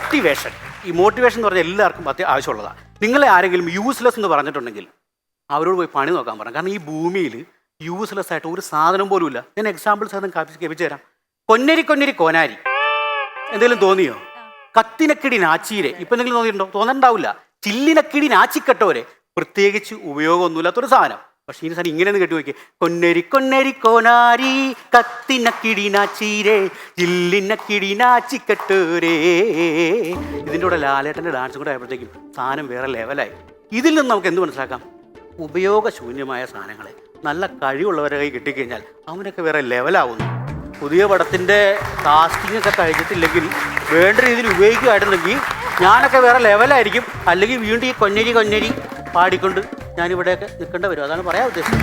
Motivation ഈ motivation എന്ന് പറഞ്ഞാൽ എല്ലാവർക്കും അത്യ ആവശ്യമുള്ളതാണ്. നിങ്ങളെ ആരെങ്കിലും യൂസ്ലെസ് എന്ന് പറഞ്ഞിട്ടുണ്ടെങ്കിൽ അവരോട് പോയി പണി നോക്കാൻ പറഞ്ഞു കാരണം ഈ ഭൂമിയിൽ യൂസ്ലെസ് ആയിട്ട് ഒരു സാധനം പോലും ഇല്ല. ഞാൻ എക്സാമ്പിൾസ് അതും കവിച്ചു തരാം. കൊന്നരി കൊന്നരി കോനാരി. എന്തെങ്കിലും തോന്നിയോ? കത്തിനക്കിടി നാച്ചീരെ ഇപ്പം എന്തെങ്കിലും തോന്നിയിട്ടുണ്ടോ? തോന്നണ്ടാവില്ല. ചില്ലിനക്കിടി നാച്ചിക്കെട്ടവരെ. പ്രത്യേകിച്ച് ഉപയോഗമൊന്നുമില്ലാത്തൊരു സാധനം. പക്ഷേ ഈ സാർ ഇങ്ങനെ കേട്ടു നോക്കി കൊന്നരി കൊന്നരി കോനാരി കത്തിന കിടിനാച്ചീരേ ജില്ലിന കിടിനാച്ചിക്കട്ടൂരേ ഇതിന്റെ കൂടെ ലാലേട്ടന്റെ ഡാൻസും കൂടെ ആയപ്പോഴത്തേക്കും സാധനം വേറെ ലെവലായി ഇതിൽ നിന്ന് നമുക്ക് എന്ത് മനസ്സിലാക്കാം? ഉപയോഗശൂന്യമായ സാധനങ്ങളെ. നല്ല കഴിവുള്ളവരെ കൈ കിട്ടിക്കഴിഞ്ഞാൽ അവനൊക്കെ വേറെ ലെവലാവുന്നു പുതിയ പടത്തിന്റെ കാസ്റ്റിംഗ് ഒക്കെ കഴിഞ്ഞിട്ടില്ലെങ്കിൽ വേണ്ട രീതിയിൽ ഉപയോഗിക്കുകയായിരുന്നെങ്കിൽ ഞാനൊക്കെ വേറെ ലെവലായിരിക്കും അല്ലെങ്കിൽ വീണ്ടും ഈ കൊന്നരി കൊന്നരി പാടിക്കൊണ്ട് ഞാനിവിടെയൊക്കെ നിൽക്കേണ്ടി വരും. അതാണ് പറയാൻ ഉദ്ദേശിച്ചത്.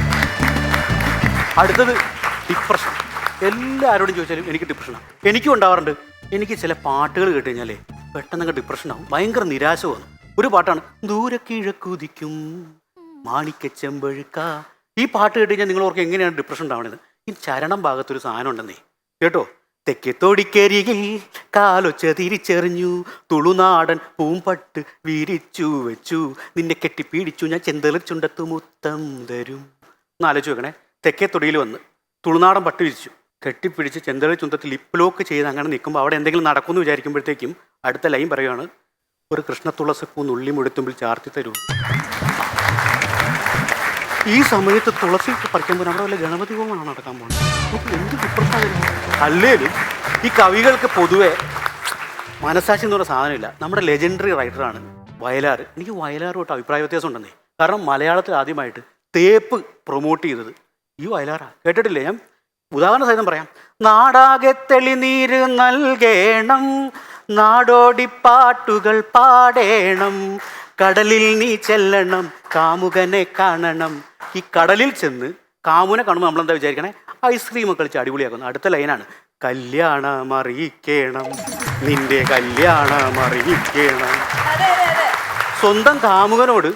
അടുത്തത് ഡിപ്രഷൻ എല്ലാവരോടും ചോദിച്ചാലും എനിക്ക് ഡിപ്രഷനാണ് എനിക്കും ഉണ്ടാവാറുണ്ട്. എനിക്ക് ചില പാട്ടുകൾ കേട്ട് കഴിഞ്ഞാലേ പെട്ടെന്നൊക്കെ ഡിപ്രഷനാവും ഭയങ്കര നിരാശ തോന്നും ഒരു പാട്ടാണ് ദൂരെ കിഴക്കുതിക്കും മാണിക്ക ചെമ്പഴുക്ക ഈ പാട്ട് കേട്ട് കഴിഞ്ഞാൽ നിങ്ങൾ ഓർക്ക് എങ്ങനെയാണ് ഡിപ്രഷൻ ഉണ്ടാവുന്നത്. ഈ ചരണം ഭാഗത്തൊരു സാധനം ഉണ്ടെന്നേ. കേട്ടോ? തെക്കത്തോടിക്കരികിൽ കാലൊച്ച തിരിച്ചെറിഞ്ഞു. തുളുനാടൻ പൂമ്പട്ട് വിരിച്ചു വെച്ചു. നിന്നെ കെട്ടിപ്പീടിച്ചു ഞാൻ ചെന്തളി ചുണ്ടത്തു മുത്തം തരും. എന്നാലോചിച്ച് വെക്കണേ തെക്കേ തൊടിയിൽ വന്ന് തുളുനാടൻ പട്ട് വിരിച്ചു. കെട്ടിപ്പിടിച്ച് ചെന്തളി ചുണ്ടത്തിൽ ലിപ്പ് ലോക്ക് ചെയ്ത് അങ്ങനെ നിൽക്കുമ്പോൾ അവിടെ എന്തെങ്കിലും നടക്കുമെന്ന് വിചാരിക്കുമ്പോഴത്തേക്കും അടുത്ത ലൈൻ പറയുകയാണ് ഒരു കൃഷ്ണത്തുളസപ്പൂ നുള്ളി മുഴുത്തുമ്പിൽ ചാർത്തി തരൂ. ഈ സമയത്ത് തുളസി പറിക്കാൻ പോകുന്ന അവിടെ വല്ല ഗണപതി ഹോമമാണ് നടക്കാൻ പോകുന്നത് എന്ത് അല്ലേലും ഈ കവികൾക്ക് പൊതുവെ മനസാക്ഷി എന്ന് പറഞ്ഞ സാധനമില്ല. നമ്മുടെ ലെജൻഡറി റൈറ്ററാണ് വയലാർ. എനിക്ക് വയലാറുമായിട്ട് അഭിപ്രായ വ്യത്യാസം ഉണ്ടെന്നേ. കാരണം മലയാളത്തിൽ ആദ്യമായിട്ട് തേപ്പ് പ്രൊമോട്ട് ചെയ്തത് ഈ വയലാറാ. കേട്ടിട്ടില്ലേ? ഞാൻ ഉദാഹരണ സഹിതം പറയാം. നാടാകെ തെളിനീര് നൽകേണം നാടോടിപ്പാട്ടുകൾ പാടേണം കടലിൽ നീ ചെല്ലണം കാമുകനെ കാണണം. ഈ കടലിൽ ചെന്ന് കാമുനെ കാണുമ്പോൾ നമ്മളെന്താ വിചാരിക്കണേ? ഐസ്ക്രീം ഒക്കെ കളിച്ച് അടിപൊളിയാക്കുന്നു. അടുത്ത ലൈനാണ്. കല്യാണം അറിയിക്കണം നിന്റെ കല്യാണം അറിയിക്കണം സ്വന്തം കാമുകനോട്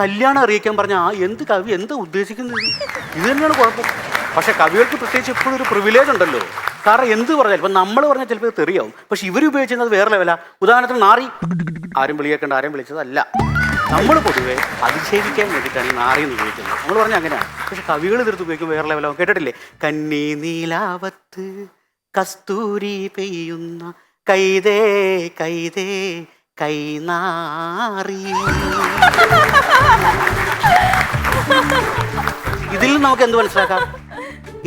കല്യാണം അറിയിക്കാൻ പറഞ്ഞ ആ എന്ത് കവി എന്താ ഉദ്ദേശിക്കുന്നത്? ഇത് തന്നെയാണ് കുഴപ്പം. പക്ഷെ കവികൾക്ക് പ്രത്യേകിച്ച് എപ്പോഴും ഒരു പ്രിവിലേജ് ഉണ്ടല്ലോ. കാരണം എന്ത് പറഞ്ഞാൽ ഇപ്പം നമ്മൾ പറഞ്ഞാൽ ചിലപ്പോൾ തെറിയാവും. പക്ഷെ ഇവർ ഉപയോഗിക്കുന്നത് വേറെ ലെവല ഉദാഹരണത്തിന് നാറി. ആരും വിളിയേക്കണ്ട ആരും വിളിച്ചതല്ല. നമ്മൾ പൊതുവെ അതിശയിക്കാൻ വേണ്ടിയിട്ടാണ് ഈ നാറി എന്ന് ഉപയോഗിക്കുന്നത് നമ്മൾ പറഞ്ഞാൽ അങ്ങനെയാണ്. പക്ഷെ കവികൾ തീർത്ത് ഉപയോഗിക്കും വേറെ ലെവലാവും കേട്ടിട്ടില്ലേ? കന്നി നീലാവത്ത് കസ്തൂരി പെയ്യുന്ന കൈതേ കൈതേ കൈനാറി. ഇതിൽ നമുക്ക് എന്ത് മനസ്സിലാക്കാം?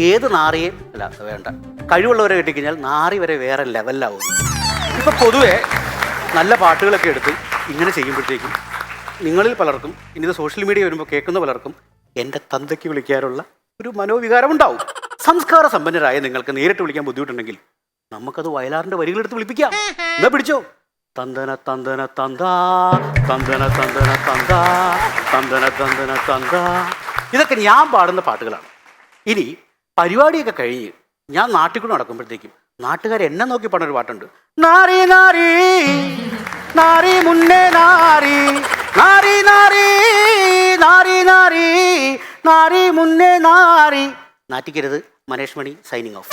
ഏത് നാറിയെ? അല്ല വേണ്ട. കഴിവുള്ളവരെ കിട്ടിക്കഴിഞ്ഞാൽ നാറി വരെ വേറെ ലെവലിലാവും ഇപ്പൊ പൊതുവെ നല്ല പാട്ടുകളൊക്കെ എടുത്ത് ഇങ്ങനെ ചെയ്യുമ്പോഴത്തേക്കും നിങ്ങളിൽ പലർക്കും ഇനിത് സോഷ്യൽ മീഡിയ വരുമ്പോൾ കേൾക്കുന്ന പലർക്കും എന്റെ തന്തയ്ക്ക് വിളിക്കാനുള്ള ഒരു മനോവികാരം ഉണ്ടാവും സംസ്കാര സമ്പന്നരായ നിങ്ങൾക്ക് നേരിട്ട് വിളിക്കാൻ ബുദ്ധിമുട്ടുണ്ടെങ്കിൽ നമുക്കത് വയലാറിന്റെ വരികളെടുത്ത് വിളിപ്പിക്കാം. എന്നാ പിടിച്ചോ? തന്തന തന്തന തന്താ തന്തന തന്തന തന്താ തന്തന തന്തന തന്താ. ഇതൊക്കെ ഞാൻ പാടുന്ന പാട്ടുകളാണ്. ഇനി പരിപാടിയൊക്കെ കഴിഞ്ഞ് ഞാൻ നാട്ടിൽ കൂടെ നടക്കുമ്പോഴത്തേക്കും നാട്ടുകാർ എന്നെ നോക്കി പാടുന്ന ഒരു പാട്ടുണ്ട്. നാരി നാരി നാരി മുന്നേ നാരി നാരി നാരി നാരി നാരി നാരി മുന്നേ നാരി. നാറ്റിക്കരുത് മനേഷ്മണി സൈനിങ് ഓഫ്